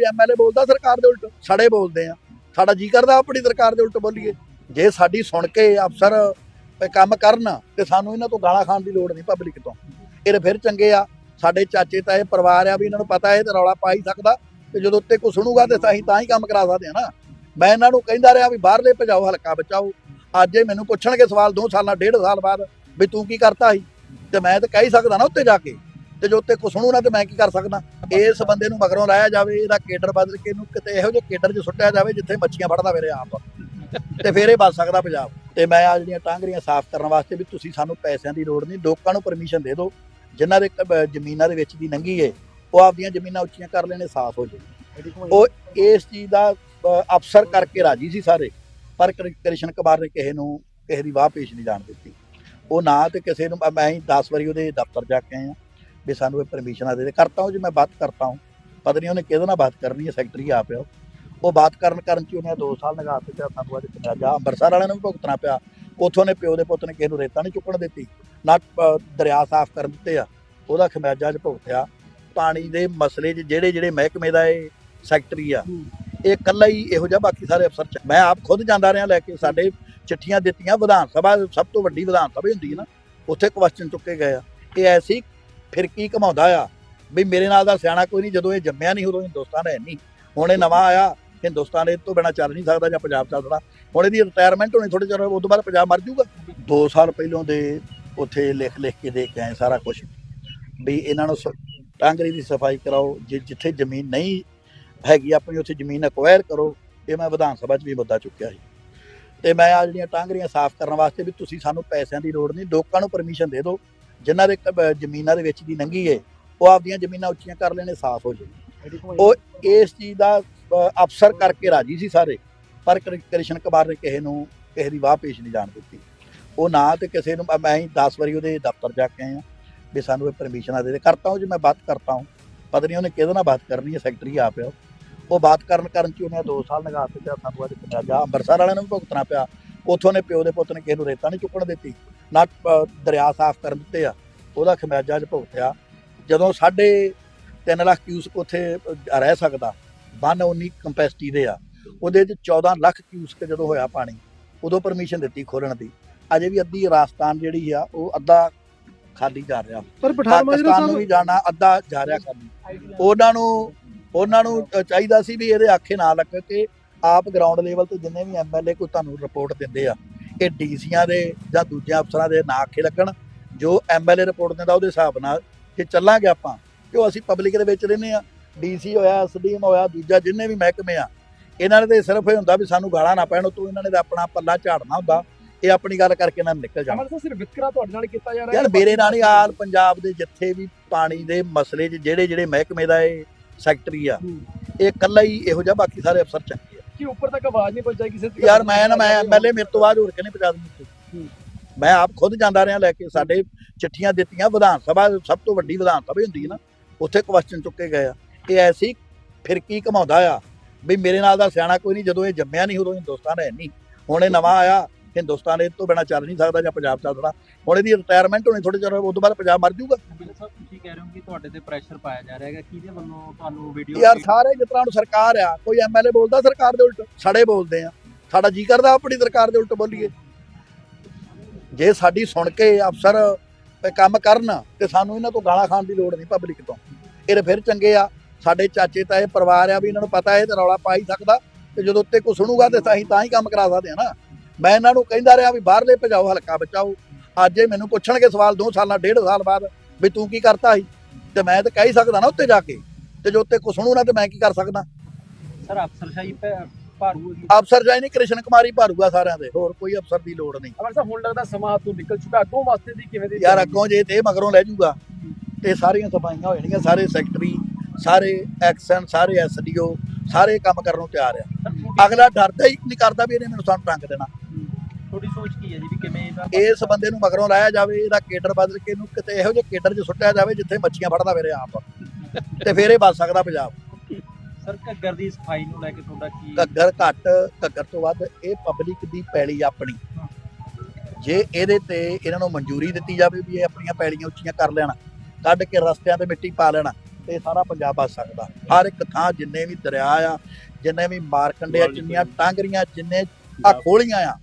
ਕੋਈ ਐਮਐਲਏ ਬੋਲਦਾ ਸਰਕਾਰ ਦੇ ਉਲਟ ਸੜੇ ਬੋਲਦੇ ਆ। ਸਾਡਾ ਜੀ ਕਰਦਾ ਆਪਣੀ ਸਰਕਾਰ ਦੇ ਉਲਟ ਬੋਲੀਏ। ਜੇ ਸਾਡੀ ਸੁਣ ਕੇ ਅਫਸਰ ਇਹ ਕੰਮ ਕਰਨ, ਤੇ ਸਾਨੂੰ ਇਹਨਾਂ ਤੋਂ ਗਾਲਾਂ ਖਾਣ ਦੀ ਲੋੜ ਨਹੀਂ ਪਬਲਿਕ ਤੋਂ। ਇਹ ਫਿਰ ਚੰਗੇ ਆ। ਸਾਡੇ ਚਾਚੇ, ਤਾਏ, ਪਰਿਵਾਰ ਆ ਵੀ ਇਹਨਾਂ ਨੂੰ ਪਤਾ ਇਹ ਤੇ ਰੌਲਾ ਪਾ ਹੀ ਸਕਦਾ। ਤੇ ਜਦੋਂ ਉੱਤੇ ਕੋ ਸੁਣੂਗਾ ਤੇ ਅਸੀਂ ਤਾਂ ਹੀ ਕੰਮ ਕਰਾ ਸਕਦੇ ਆ ਨਾ। ਮੈਂ ਇਹਨਾਂ ਨੂੰ ਕਹਿੰਦਾ ਰਿਹਾ ਵੀ ਬਾਹਰਲੇ ਭਜਾਓ, ਹਲਕਾ ਬਚਾਓ। ਅੱਜ ਇਹ ਮੈਨੂੰ ਪੁੱਛਣਗੇ ਸਵਾਲ 2 ਸਾਲਾਂ, ਡੇਢ ਸਾਲ ਬਾਅਦ ਵੀ ਤੂੰ ਕੀ ਕਰਤਾ ਸੀ? ਤੇ ਮੈਂ ਤਾਂ ਕਹਿ ਹੀ ਸਕਦਾ ਨਾ ਉੱਤੇ ਜਾ ਕੇ। ਤੇ ਜੋ ਉੱਤੇ ਕੁਛ ਸੁਣੂ ਨਾ ਤੇ ਮੈਂ ਕੀ ਕਰ ਸਕਦਾ? ਇਸ ਬੰਦੇ ਨੂੰ ਮਗਰੋਂ ਲਾਇਆ ਜਾਵੇ ਇਹਦਾ ਕੇਡਰ ਬਦਲ ਕੇ ਇਹਨੂੰ ਕਿਤੇ ਇਹੋ ਜਿਹੇ ਕੇਡਰ 'ਚ ਸੁੱਟਿਆ ਜਾਵੇ ਜਿੱਥੇ ਮੱਛੀਆਂ ਫੜਦਾ ਮੇਰੇ ਆਪ। ਤੇ ਫੇਰ ਇਹ ਬਚ ਸਕਦਾ ਪੰਜਾਬ। ਤੇ ਮੈਂ ਆ ਜਿਹੜੀਆਂ ਟਾਂਗਰੀਆਂ ਸਾਫ਼ ਕਰਨ ਵਾਸਤੇ ਵੀ ਤੁਸੀਂ ਸਾਨੂੰ ਪੈਸਿਆਂ ਦੀ ਲੋੜ ਨਹੀਂ ਲੋਕਾਂ ਨੂੰ ਪਰਮਿਸ਼ਨ ਦੇ ਦਿਓ। ਜਿਨ੍ਹਾਂ ਦੇ ਜ਼ਮੀਨਾਂ ਦੇ ਵਿੱਚ ਦੀ ਨੰਗੀ ਏ ਉਹ ਆਪਦੀਆਂ ਜ਼ਮੀਨਾਂ ਉੱਚੀਆਂ ਕਰ ਲੈਣੇ ਸਾਫ਼ ਹੋ ਜਾਏ ਉਹ ਇਸ ਚੀਜ਼ ਦਾ ਅ, ਅਫਸਰ ਕਰਕੇ ਰਾਜੀ ਸੀ ਸਾਰੇ ਪਰ ਕ੍ਰਿਸ਼ਨ ਕੁਮਾਰ ਨੇ ਕਿਸੇ ਨੂੰ ਕਿਸੇ ਦੀ ਵਾਹ ਪੇਸ਼ ਨਹੀਂ ਜਾਣ ਦਿੱਤੀ। ਉਹ ਨਾ ਤੇ ਕਿਸੇ ਨੂੰ ਮੈਂ ਹੀ 10 ਵਾਰੀ ਉਹਦੇ ਦਫ਼ਤਰ ਜਾ ਕੇ ਆਇਆ। ਵੀ ਸਾਨੂੰ ਇਹ ਪਰਮਿਸ਼ਨਾਂ ਦੇ ਦੇ। ਕਰਤਾ ਹੂੰ ਜੀ, ਮੈਂ ਬਾਤ ਕਰਤਾ ਪਤਾ ਨਹੀਂ ਉਹਨੇ ਕਿਹਦੇ ਨਾਲ ਬਾਤ ਕਰਨੀ ਹੈ ਸੈਕਟਰੀ ਆ ਪਿਆ ਉਹ। ਬਾਤ ਕਰਨ ਕਰਨ ਚ ਹੀ ਉਹਨੇ 2 ਸਾਲ ਲਗਾ ਦਿੱਤੇ ਸਾਨੂੰ ਅੱਜ ਪੰਜਾਬਾ ਅੰਮ੍ਰਿਤਸਰ ਵਾਲਿਆਂ ਨੂੰ ਵੀ ਭੁਗਤਣਾ ਪਿਆ। ਉਥੋਂ ਨੇ ਪਿਓ ਦੇ ਪੁੱਤ ਨੇ ਕਿਸੇ ਨੂੰ ਰੇਤਾ ਨਹੀਂ ਚੁੱਕਣ ਦਿੱਤੀ, ਨਾ ਦਰਿਆ ਸਾਫ਼ ਕਰਨ ਦਿੱਤੇ ਆ। ਉਹਦਾ ਖਮਿਆਜਾ ਚ ਭੁਗਤਿਆ। ਪਾਣੀ ਦੇ ਮਸਲੇ 'ਚ ਜਿਹੜੇ ਜਿਹੜੇ ਮਹਿਕਮੇ ਦਾ ਇਹ ਸੈਕਟਰੀ ਆ, ਇਹ ਇਕੱਲਾ ਹੀ ਇਹੋ ਜਿਹਾ ਬਾਕੀ ਸਾਰੇ ਅਫਸਰ ਚ ਮੈਂ ਆਪ ਖੁਦ ਜਾਂਦਾ ਰਿਹਾ ਲੈ ਕੇ ਸਾਡੇ ਚਿੱਠੀਆਂ ਦਿੱਤੀਆਂ। ਵਿਧਾਨ ਸਭਾ ਸਭ ਤੋਂ ਵੱਡੀ ਵਿਧਾਨ ਸਭਾ ਹੀ ਹੁੰਦੀ ਹੈ ਨਾ। ਉੱਥੇ ਕੁਐਸਚਨ ਚੁੱਕੇ ਗਏ ਆ। ਇਹ ਐਸੀ ਫਿਰ ਕੀ ਘਮਾਉਂਦਾ ਆ? ਵੀ ਮੇਰੇ ਨਾਲ ਦਾ ਸਿਆਣਾ ਕੋਈ ਨਹੀਂ, ਜਦੋਂ ਇਹ ਜੰਮਿਆ ਨਹੀਂ ਉਦੋਂ ਹਿੰਦੁਸਤਾਨ ਹੈ ਨਹੀਂ। ਹੁਣ ਇਹ ਨਵਾਂ ਆਇਆ, ਹਿੰਦੁਸਤਾਨ ਇਹ ਤੋਂ ਬਿਨਾ ਚੱਲ ਨਹੀਂ ਸਕਦਾ ਜਾਂ ਪੰਜਾਬ ਚੱਲਦਾ ਹੁਣ ਇਹਦੀ ਰਿਟਾਇਰਮੈਂਟ ਹੋਣੀ ਥੋੜੇ ਚਿਰ ਉਸ ਤੋਂ ਬਾਅਦ ਪੰਜਾਬ ਮਰ ਜਾਊਗਾ। 2 ਸਾਲ ਪਹਿਲੋਂ ਦੇ ਉੱਥੇ ਲਿਖ ਲਿਖ ਕੇ ਦੇ ਕੇ ਆਏ ਸਾਰਾ ਕੁਝ ਵੀ ਇਹਨਾਂ ਨੂੰ ਸ- ਟਾਂਗਰੀ ਦੀ ਸਫ਼ਾਈ ਕਰਾਓ, ਜੇ ਜਿੱਥੇ ਜ਼ਮੀਨ ਨਹੀਂ ਹੈਗੀ, ਆਪਣੀ ਉੱਥੇ ਜ਼ਮੀਨ ਅਕਵਾਇਰ ਕਰੋ। ਇਹ ਮੈਂ ਵਿਧਾਨ ਸਭਾ 'ਚ ਵੀ ਮੁੱਦਾ ਚੁੱਕਿਆ ਸੀ। ਤੇ ਮੈਂ ਆ ਜਿਹੜੀਆਂ ਟਾਂਗਰੀਆਂ ਸਾਫ਼ ਕਰਨ ਵਾਸਤੇ ਵੀ ਤੁਸੀਂ ਸਾਨੂੰ ਪੈਸਿਆਂ ਦੀ ਲੋੜ ਨਹੀਂ, ਲੋਕਾਂ ਨੂੰ ਪਰਮਿਸ਼ਨ ਦੇ ਦਿਓ। ਜਿਨ੍ਹਾਂ ਦੇ ਕ- ਜ਼ਮੀਨਾਂ ਦੇ ਵਿੱਚ ਦੀ ਨੰਗੀ ਏ ਉਹ ਆਪਦੀਆਂ ਜ਼ਮੀਨਾਂ ਉੱਚੀਆਂ ਕਰ ਲੈਣੇ ਸਾਫ਼ ਹੋ ਜਾਏ ਉਹ ਇਸ ਚੀਜ਼ ਦਾ ਅ, ਅਫਸਰ ਕਰਕੇ ਰਾਜੀ ਸੀ ਸਾਰੇ ਪਰ ਕ੍ਰਿ- ਕ੍ਰਿਸ਼ਨ ਕੁਮਾਰ ਨੇ ਕਿਸੇ ਨੂੰ ਕਿਸੇ ਦੀ ਵਾਹ ਪੇਸ਼ ਨਹੀਂ ਜਾਣ ਦਿੱਤੀ। ਉਹ ਨਾ ਤੇ ਕਿਸੇ ਨੂੰ ਮੈਂ ਹੀ 10 ਵਾਰੀ ਉਹਦੇ ਦਫ਼ਤਰ ਜਾ ਕੇ ਆਇਆ ਵੀ ਸਾਨੂੰ ਇਹ ਪਰਮਿਸ਼ਨਾਂ ਦੇ ਦੇ। ਕਰਤਾ ਹੂੰ ਜੀ ਮੈਂ ਬਾਤ ਕਰਤਾ ਹੂੰ। ਪਤਾ ਨਹੀਂ ਉਹਨੇ ਕਿਹਦੇ ਨਾਲ ਬਾਤ ਕਰਨੀ ਹੈ ਸੈਕਟਰੀ ਆਪ ਹੈ ਉਹ। ਉਹ ਬਾਤ ਕਰਨ ਕਰਨ ਚ ਉਹਨੇ 2 ਸਾਲ ਲਗਾ ਦਿੱਤੇ ਸਾਨੂੰ ਅੱਜ ਪੰਜਾਬਾ ਅੰਮ੍ਰਿਤਸਰ ਵਾਲਿਆਂ ਨੂੰ ਵੀ ਭੁਗਤਣਾ ਪਿਆ। ਉਥੋਂ ਨੇ ਪਿਓ ਦੇ ਪੁੱਤ ਨੇ ਕਿਸੇ ਨੂੰ ਰੇਤਾ ਨਹੀਂ ਚੁੱਕਣ ਦਿੱਤੀ। ਨਾ ਦਰਿਆ ਸਾਫ਼ ਕਰਨ ਦਿੱਤੇ ਆ ਉਹਦਾ ਖਮਿਆਜਾ ਚ ਭੁਗਤਿਆ ਜਦੋਂ ਸਾਡੇ 3 ਲੱਖ ਕਿਊਸਕ ਉੱਥੇ ਰਹਿ ਸਕਦਾ ਬੰਨ 19 ਕੰਪੈਸਿਟੀ ਦੇ ਆ। ਉਹਦੇ ਚ 14 ਲੱਖ ਕਿਊਸਕ ਜਦੋਂ ਹੋਇਆ ਪਾਣੀ ਉਦੋਂ ਪਰਮਿਸ਼ਨ ਦਿੱਤੀ ਖੋਲਣ ਦੀ। ਅਜੇ ਵੀ ਅੱਧੀ ਰਾਜਸਥਾਨ ਜਿਹੜੀ ਆ ਉਹ ਅੱਧਾ ਖਾਲੀ ਜਾ ਰਿਹਾ। ਪਰ ਪਠਾਨ ਮਾਜਰਾ ਵੀ ਜਾਣਾ ਅੱਧਾ ਜਾ ਰਿਹਾ ਖਾਲੀ। ਉਹਨਾਂ ਨੂੰ ਉਹਨਾਂ ਨੂੰ ਚਾਹੀਦਾ ਸੀ ਵੀ ਇਹਦੇ ਆਖੇ ਨਾ ਲੱਗ ਕੇ ਆਪ ਗਰਾਊਂਡ ਲੈਵਲ ਤੇ ਜਿੰਨੇ ਵੀ ਐਮਐਲਏ ਕੋਈ ਤੁਹਾਨੂੰ ਰਿਪੋਰਟ ਦਿੰਦੇ ਆ ਇਹ ਡੀਸੀਆਂ ਦੇ ਜਾਂ ਦੂਜਿਆਂ ਅਫਸਰਾਂ ਦੇ ਨਾ ਆਖੇ ਲੱਗਣ ਜੋ ਐਮਐਲਏ ਰਿਪੋਰਟ ਦਿੰਦਾ ਉਹਦੇ ਹਿਸਾਬ ਨਾਲ ਕਿ ਚੱਲਾਂਗੇ ਆਪਾਂ ਕਿਉਂ ਅਸੀਂ ਪਬਲਿਕ ਦੇ ਵਿੱਚ ਰਹਿੰਦੇ ਆ ਡੀਸੀ ਹੋਇਆ ਐਸਡੀਐਮ ਹੋਇਆ ਦੂਜਾ ਜਿੰਨੇ ਵੀ ਮਹਿਕਮੇ ਆ ਇਹਨਾਂ ਨੇ ਤੇ ਸਿਰਫ ਇਹ ਹੁੰਦਾ ਵੀ ਸਾਨੂੰ ਗਾਲਾਂ ਨਾ ਪੈਣ ਤੂੰ ਇਹਨਾਂ ਨੇ ਤਾਂ ਆਪਣਾ ਪੱਲਾ ਝਾੜਨਾ ਹੁੰਦਾ। ਇਹ ਆਪਣੀ ਗੱਲ ਕਰਕੇ ਇਹਨਾਂ ਨੂੰ ਨਿਕਲ ਜਾਣਾ। ਅਮਰ ਸਿਰਫ ਵਿਤਕਰਾ ਤੁਹਾਡੇ ਨਾਲ ਕੀਤਾ ਜਾ ਰਿਹਾ ਯਾਰ ਮੇਰੇ ਨਾਲ ਹੀ ਆਲ ਪੰਜਾਬ ਦੇ ਜਿੱਥੇ ਵੀ ਪਾਣੀ ਦੇ ਮਸਲੇ 'ਚ ਜਿਹੜੇ ਜਿਹੜੇ ਮਹਿਕਮੇ ਦਾ ਇਹ ਸੈਕਟਰੀ ਆ। ਇਹ ਇਕੱਲਾ ਹੀ ਇਹੋ ਜਿਹਾ ਬਾਕੀ ਸਾਰੇ ਅਫਸਰ ਚੰਗੇ ਕਿ ਉੱਪਰ ਤੱਕ ਆਵਾਜ਼ ਨਹੀਂ ਪਹੁੰਚਾਈ ਕਿਸੇ ਤੱਕ ਯਾਰ ਮੈਂ ਨਾ ਮੈਂ ਐਮਐਲਏ ਮੇਰੇ ਤੋਂ ਬਾਅਦ ਹੋਰ ਕਿਨੇ ਪਹੁੰਚਾ ਦਿੰਦੀ ਹੂੰ। ਮੈਂ ਆਪ ਖੁਦ ਜਾਂਦਾ ਰਿਹਾ ਲੈ ਕੇ ਸਾਡੇ ਚਿੱਠੀਆਂ ਦਿੱਤੀਆਂ ਵਿਧਾਨ ਸਭਾ ਸਭ ਤੋਂ ਵੱਡੀ ਵਿਧਾਨ ਸਭਾ ਹੀ ਹੁੰਦੀ ਹੈ ਨਾ ਉੱਥੇ ਕੁਐਸਚਨ ਚੁੱਕੇ ਗਏ ਆ। ਇਹ ਐਸੀ ਫਿਰਕੀ ਘਮਾਉਂਦਾ ਆ? ਵੀ ਮੇਰੇ ਨਾਲ ਦਾ ਸਿਆਣਾ ਕੋਈ ਨਹੀਂ ਜਦੋਂ ਇਹ ਜੰਮਿਆ ਨਹੀਂ ਉਦੋਂ ਹਿੰਦੁਸਤਾਨ ਹੈ ਨਹੀਂ। ਹੁਣ ਇਹ ਨਵਾਂ ਆਇਆ ਹਿੰਦੁਸਤਾਨ ਇਹ ਤੋਂ ਬਿਨਾ ਚੱਲ ਨਹੀਂ ਸਕਦਾ ਜਾਂ ਪੰਜਾਬ ਚੱਲਦਾ ਹੁਣ ਇਹਦੀ ਰਿਟਾਇਰਮੈਂਟ ਹੋਣੀ ਥੋੜੇ ਚਿਰ ਉਸ ਤੋਂ ਬਾਅਦ ਪੰਜਾਬ ਮਰ ਜਾਊਗਾ। ਬਿਲ ਸਾਹਿਬ ਤੁਸੀਂ ਕਹਿ ਰਹੇ ਹੋ ਕਿ ਤੁਹਾਡੇ ਤੇ ਪ੍ਰੈਸ਼ਰ ਪਾਇਆ ਜਾ ਰਿਹਾ ਹੈਗਾ। ਕਿਹਦੇ ਵੱਲੋਂ ਤੁਹਾਨੂੰ ਵੀਡੀਓ ਯਾਰ ਸਾਰੇ ਤਰ੍ਹਾਂ ਹੁਣ ਸਰਕਾਰ ਆ ਕੋਈ ਐਮਐਲਏ ਬੋਲਦਾ ਸਰਕਾਰ ਦੇ ਉਲਟ ਸੜੇ ਬੋਲਦੇ ਆ। ਸਾਡਾ ਜੀ ਕਰਦਾ ਆਪਣੀ ਸਰਕਾਰ ਦੇ ਉਲਟ ਬੋਲੀਏ। ਜੇ ਸਾਡੀ ਸੁਣ ਕੇ ਅਫਸਰ ਇਹ ਕੰਮ ਕਰਨ ਤੇ ਸਾਨੂੰ ਇਹਨਾਂ ਤੋਂ ਗਾਲਾਂ ਖਾਣ ਦੀ ਲੋੜ ਨਹੀਂ ਪਬਲਿਕ ਤੋਂ। ਇਹ ਤਾਂ ਫਿਰ ਚੰਗੇ ਆ। ਸਾਡੇ ਚਾਚੇ ਤਾਏ ਪਰਿਵਾਰ ਆ ਵੀ ਇਹਨਾਂ ਨੂੰ ਪਤਾ ਇਹ ਤੇ ਰੌਲਾ ਪਾ ਹੀ ਸਕਦਾ। ਤੇ ਜਦੋਂ ਉੱਤੇ ਕੋ ਸੁਣੂਗਾ ਤੇ ਅਸੀਂ ਤਾਂ ਹੀ ਕੰਮ ਕਰਾ ਸਕਦੇ ਆ ਨਾ। ਮੈਂ ਇਹਨਾਂ ਨੂੰ ਕਹਿੰਦਾ ਰਿਹਾ ਵੀ ਬਾਹਰਲੇ ਭਜਾਓ ਹਲਕਾ ਬਚਾਓ। ਅੱਜ ਇਹ ਮੈਨੂੰ ਪੁੱਛਣਗੇ ਸਵਾਲ 2 ਸਾਲਾਂ ਡੇਢ ਸਾਲ ਬਾਅਦ ਵੀ ਤੂੰ ਕੀ ਕਰਤਾ ਸੀ? ਤੇ ਮੈਂ ਤਾਂ ਕਹਿ ਸਕਦਾ ਨਾ ਉੱਤੇ ਜਾ ਕੇ। ਤੇ ਜੋ ਉੱਤੇ ਸੁਣੂ ਨਾ ਤੇ ਮੈਂ ਕੀ ਕਰ ਸਕਦਾ? ਸਰ ਅਫਸਰਸ਼ਾਹੀ ਭਾਰੂ ਹੈਗੀ ਅਫਸਰ ਜਾਈ ਨਹੀਂ ਕ੍ਰਿਸ਼ਨ ਕੁਮਾਰੀ ਭਾਰੂਗਾ ਸਾਰਿਆਂ ਦੇ। ਹੋਰ ਕੋਈ ਅਫਸਰ ਦੀ ਲੋੜ ਨਹੀਂ। ਅਮਰ ਸਾਹਿਬ ਹੁਣ ਲੱਗਦਾ ਸਮਾਂ ਤੋਂ ਨਿਕਲ ਚੁੱਕਾ। ਅੱਗੋਂ ਵਾਸਤੇ ਦੀ ਕਿਵੇਂ ਦੀ ਯਾਰ ਅੱਗੋਂ ਜੇ ਤੇ ਮਗਰੋਂ ਲੈ ਜਾਊਗਾ ਤੇ ਸਾਰੀਆਂ ਸਫਾਈਆਂ ਹੋ ਜਾਣਗੀਆਂ ਸਾਰੇ ਸੈਕਟਰੀ ਸਾਰੇ ਐਕਸ਼ਨ ਸਾਰੇ ਐਸਡੀਓ ਸਾਰੇ ਕੰਮ ਕਰਨ ਨੂੰ ਤਿਆਰ ਆ। ਅਗਲਾ ਡਰਦਾ ਹੀ ਨਹੀਂ ਕਰਦਾ ਵੀ ਇਹਨੇ ਮੈਨੂੰ ਸਾਨੂੰ ਟੰਗ ਦੇਣਾ। ਤੁਹਾਡੀ ਸੋਚ ਕੀ ਹੈ ਜੀ ਵੀ ਕਿਵੇਂ ਇਹਦਾ ਇਸ ਬੰਦੇ ਨੂੰ ਮਗਰੋਂ ਲਾਇਆ ਜਾਵੇ ਇਹਦਾ ਕੇਡਰ ਬਦਲ ਕੇ ਇਹਨੂੰ ਕਿਤੇ ਇਹੋ ਜਿਹੇ ਕੇਡਰ 'ਚ ਸੁੱਟਿਆ ਜਾਵੇ ਜਿੱਥੇ ਮੱਛੀਆਂ ਫੜਦਾ ਮੇਰੇ ਆਪ। ਤੇ ਫੇਰ ਇਹ ਬਚ ਸਕਦਾ ਪੰਜਾਬ। ਸਰ ਘੱਗਰ ਦੀ ਸਫ਼ਾਈ ਨੂੰ ਲੈ ਕੇ ਤੁਹਾਡਾ ਕੀ ਘੱਗਰ ਘੱਟ ਘੱਗਰ ਤੋਂ ਵੱਧ ਇਹ ਪਬਲਿਕ ਦੀ ਪੈਲੀ ਆਪਣੀ। ਜੇ ਇਹਦੇ ਤੇ ਇਹਨਾਂ ਨੂੰ ਮਨਜ਼ੂਰੀ ਦਿੱਤੀ ਜਾਵੇ ਵੀ ਇਹ ਆਪਣੀਆਂ ਪੈਲੀਆਂ ਉੱਚੀਆਂ ਕਰ ਲੈਣ ਕੱਢ ਕੇ ਰਸਤਿਆਂ ਤੇ ਮਿੱਟੀ ਪਾ ਲੈਣਾ ਤੇ ਸਾਰਾ ਪੰਜਾਬ ਬਚ ਸਕਦਾ। ਹਰ ਇੱਕ ਥਾਂ ਜਿੰਨੇ ਵੀ ਦਰਿਆ ਆ ਜਿੰਨੇ ਵੀ ਮਾਰਕੰਡੇ ਆ ਜਿੰਨੀਆਂ ਟਾਂਗਰੀਆਂ ਜਿੰਨੇ ਆ ਖੋਲੀਆਂ ਆ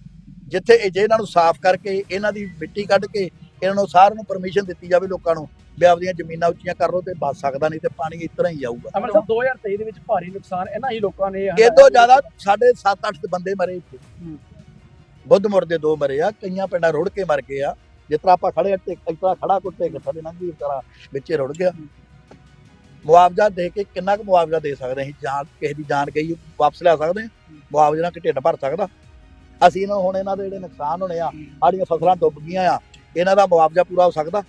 ਜਿੱਥੇ ਇਹ ਜੇ ਇਹਨਾਂ ਨੂੰ ਸਾਫ਼ ਕਰਕੇ ਇਹਨਾਂ ਦੀ ਮਿੱਟੀ ਕੱਢ ਕੇ ਇਹਨਾਂ ਨੂੰ ਸਾਰਿਆਂ ਨੂੰ ਪਰਮਿਸ਼ਨ ਦਿੱਤੀ ਜਾਵੇ ਲੋਕਾਂ ਨੂੰ ਵੀ ਆਪਦੀਆਂ ਜ਼ਮੀਨਾਂ ਉੱਚੀਆਂ ਕਰ ਲਓ ਤੇ ਬਚ ਸਕਦਾ ਨਹੀਂ ਤੇ ਪਾਣੀ ਇਸ ਤਰ੍ਹਾਂ ਹੀ ਜਾਊਗਾ। ਅਮਰ ਸਾਹਿਬ 2023 ਦੇ ਵਿੱਚ ਭਾਰੀ ਨੁਕਸਾਨ ਇਹਨਾਂ ਹੀ ਲੋਕਾਂ ਨੇ ਇਹ ਤੋਂ ਜ਼ਿਆਦਾ ਸਾਡੇ 7-8 ਬੰਦੇ ਮਰੇ ਇੱਥੇ। ਬੁੱਧ ਮੁਰ ਦੇ ਦੋ ਮਰੇ ਆ ਕਈਆਂ ਪਿੰਡਾਂ ਰੁੜ ਕੇ ਮਰ ਗਏ ਆ। ਜਿਸ ਤਰ੍ਹਾਂ ਆਪਾਂ ਖੜੇ ਤੇ ਇਸ ਤਰ੍ਹਾਂ ਖੜਾ ਕੁੱਤੇ ਗੱਠਾ ਦੇ ਨੰਗੀ ਤਰ੍ਹਾਂ ਵਿੱਚੇ ਰੁੜ ਗਿਆ। ਮੁਆਵਜ਼ਾ ਦੇ ਕੇ ਕਿੰਨਾ ਕੁ ਮੁਆਵਜ਼ਾ ਦੇ ਸਕਦੇ ਅਸੀਂ? ਜਾਨ ਕਿਸੇ ਦੀ ਜਾਨ ਗਈ ਵਾਪਸ ਲਿਆ ਸਕਦੇ ਹਾਂ। ਮੁਆਵਜ਼ੇ ਨਾਲ ਕਿ ਢਿੱਡ ਭਰ ਸਕਦਾ? ਅਸੀਂ ਇਹਨਾਂ ਹੁਣ ਇਹਨਾਂ ਦੇ ਜਿਹੜੇ ਨੁਕਸਾਨ ਹੋਣੇ ਆ ਸਾਡੀਆਂ ਫਸਲਾਂ ਡੁੱਬ ਗਈਆਂ ਆ ਇਹਨਾਂ ਦਾ ਮੁਆਵਜ਼ਾ ਪੂਰਾ ਹੋ ਸਕਦਾ?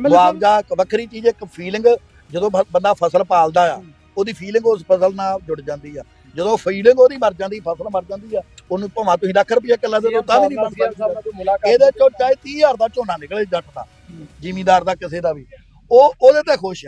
ਮੁਆਵਜ਼ਾ ਇੱਕ ਵੱਖਰੀ ਚੀਜ਼ ਇੱਕ ਫੀਲਿੰਗ ਜਦੋਂ ਬੰਦਾ ਫਸਲ ਪਾਲਦਾ ਆ ਉਹਦੀ ਫੀਲਿੰਗ ਉਸ ਫਸਲ ਨਾਲ ਜੁੜ ਜਾਂਦੀ ਆ। ਜਦੋਂ ਫੀਲਿੰਗ ਉਹਦੀ ਮਰ ਜਾਂਦੀ ਫਸਲ ਮਰ ਜਾਂਦੀ ਆ ਉਹਨੂੰ ਭਾਵੇਂ ਤੁਸੀਂ ਲੱਖ ਰੁਪਏ ਕਿੱਲਾ ਦੇ ਦਿਓ ਤਾਂ ਵੀ ਨਹੀਂ ਬਣ ਸਕਦਾ। ਇਹਦੇ ਚੋਂ ਚਾਹੇ 30000 ਦਾ ਝੋਨਾ ਨਿਕਲੇ ਜੱਟ ਦਾ ਜ਼ਿਮੀਦਾਰ ਦਾ ਕਿਸੇ ਦਾ ਵੀ। ਉਹ ਉਹਦੇ ਤੇ ਖੁਸ਼ ਆ।